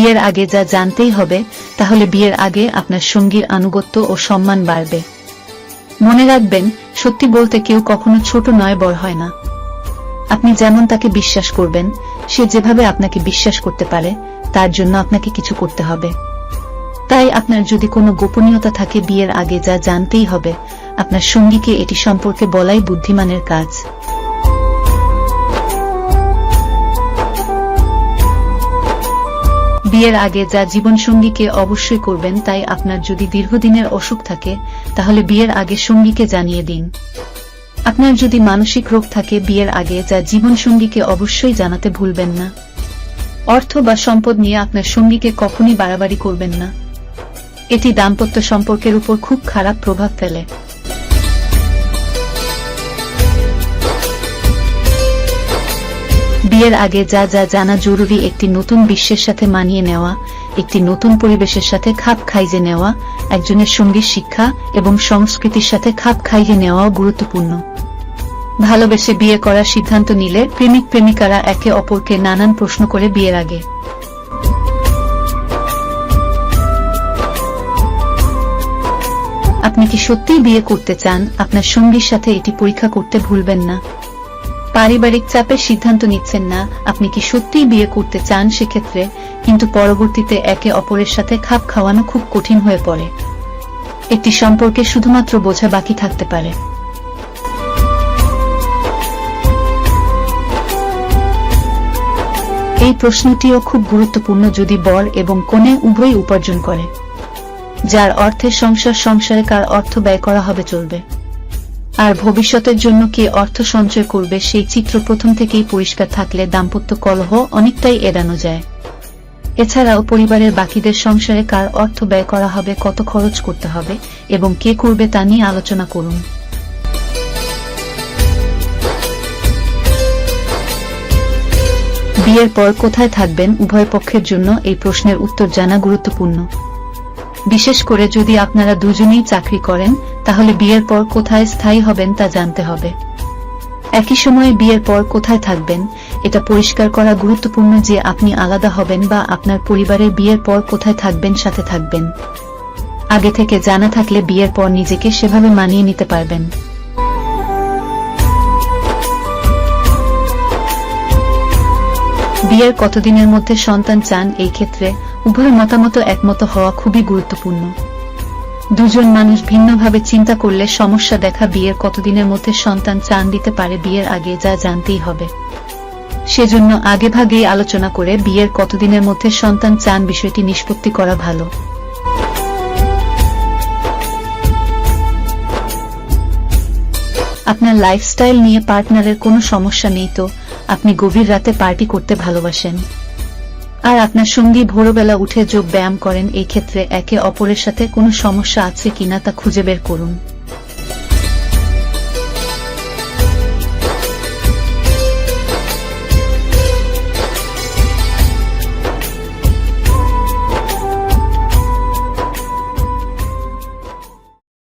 বিয়ের আগে যা জানতেই হবে, তাহলে বিয়ের আগে আপনার সঙ্গীর আনুগত্য ও সম্মান বাড়বে। মনে রাখবেন, সত্যি বলতে কেউ কখনো ছোট নয়, বড় হয় না। আপনি যেমন তাকে বিশ্বাস করবেন, সে যেভাবে আপনাকে বিশ্বাস করতে পারে, তার জন্য আপনাকে কিছু করতে হবে। তাই আপনার যদি কোনো গোপনীয়তা থাকে বিয়ের আগে যা জানতেই হবে, আপনার সঙ্গীকে এটি সম্পর্কে বলাই বুদ্ধিমানের কাজ। বিয়ের আগে যা জীবনসঙ্গীকে অবশ্যই করবেন তাই আপনার যদি দীর্ঘদিনের অসুখ থাকে, তাহলে বিয়ের আগে সঙ্গীকে জানিয়ে দিন। আপনার যদি মানসিক রোগ থাকে বিয়ের আগে, যা জীবনসঙ্গীকে অবশ্যই জানাতে ভুলবেন না। অর্থ বা সম্পদ নিয়ে আপনার সঙ্গীকে কখনই বাড়াবাড়ি করবেন না। এটি দাম্পত্য সম্পর্কের উপর খুব খারাপ প্রভাব ফেলে। বিয়ের আগে যা যা জানা জরুরি একটি নতুন বিশ্বের সাথে মানিয়ে নেওয়া, একটি নতুন পরিবেশের সাথে খাপ খাইয়ে নেওয়া, একজনের সঙ্গীর শিক্ষা এবং সংস্কৃতির সাথে খাপ খাইয়ে নেওয়াও গুরুত্বপূর্ণ। ভালোবেসে বিয়ে করার সিদ্ধান্ত নিলে প্রেমিক প্রেমিকারা একে অপরকে নানান প্রশ্ন করে বিয়ের আগে। আপনি কি সত্যিই বিয়ে করতে চান? আপনার সঙ্গীর সাথে এটি পরীক্ষা করতে ভুলবেন না। পারিবারিক চাপের সিদ্ধান্ত নিচ্ছেন না, আপনি কি সত্যিই বিয়ে করতে চান সেক্ষেত্রে? কিন্তু পরবর্তীতে একে অপরের সাথে খাপ খাওয়ানো খুব কঠিন হয়ে পড়ে। একটি সম্পর্কে শুধুমাত্র বোঝা বাকি থাকতে পারে। এই প্রশ্নটিও খুব গুরুত্বপূর্ণ যদি বর এবং কনে উভয় উপার্জন করে, যার অর্থে সংসার সংসারে কার অর্থ ব্যয় করা হবে চলবে। আর ভবিষ্যতের জন্য কে অর্থ সঞ্চয় করবে সেই চিত্র প্রথম থেকেই পরিষ্কার থাকলে দাম্পত্য কলহ অনেকটাই এড়ানো যায়। এছাড়াও পরিবারের বাকিদের সংসারে কার অর্থ ব্যয় করা হবে, কত খরচ করতে হবে এবং কে করবে তা নিয়ে আলোচনা করুন। বিয়ের পর কোথায় থাকবেন উভয় পক্ষের জন্য এই প্রশ্নের উত্তর জানা গুরুত্বপূর্ণ। বিশেষ করে যদি আপনারা দুজনেই চাকরি করেন, তাহলে বিয়ের পর কোথায় স্থায়ী হবেন তা জানতে হবে। একই সময়ে বিয়ের পর কোথায় থাকবেন, এটা পরিষ্কার করা গুরুত্বপূর্ণ যে আপনি আলাদা হবেন বা আপনার পরিবারের বিয়ের পর কোথায় থাকবেন, সাথে থাকবেন। আগে থেকে জানা থাকলে বিয়ের পর নিজেকে সেভাবে মানিয়ে নিতে পারবেন। বিয়ের কতদিনের মধ্যে সন্তান চান এই ক্ষেত্রে উভয় মতামত একমত হওয়া খুবই গুরুত্বপূর্ণ। দুজন মানুষ ভিন্নভাবে চিন্তা করলে সমস্যা দেখা বিয়ের কতদিনের মধ্যে সন্তান চান দিতে পারে বিয়ের আগে যা জানতেই হবে। সেজন্য আগে ভাগেই আলোচনা করে বিয়ের কতদিনের মধ্যে সন্তান চান বিষয়টি নিষ্পত্তি করা ভালো। আপনার লাইফস্টাইল নিয়ে পার্টনারের কোনো সমস্যা নেই তো? আপনি গভীর রাতে পার্টি করতে ভালোবাসেন। আর আপনার সঙ্গী ভোরবেলা উঠে যোগ ব্যায়াম করেন এই ক্ষেত্রে একে অপরের সাথে কোনো সমস্যা আছে কিনা তা খুঁজে বের করুন।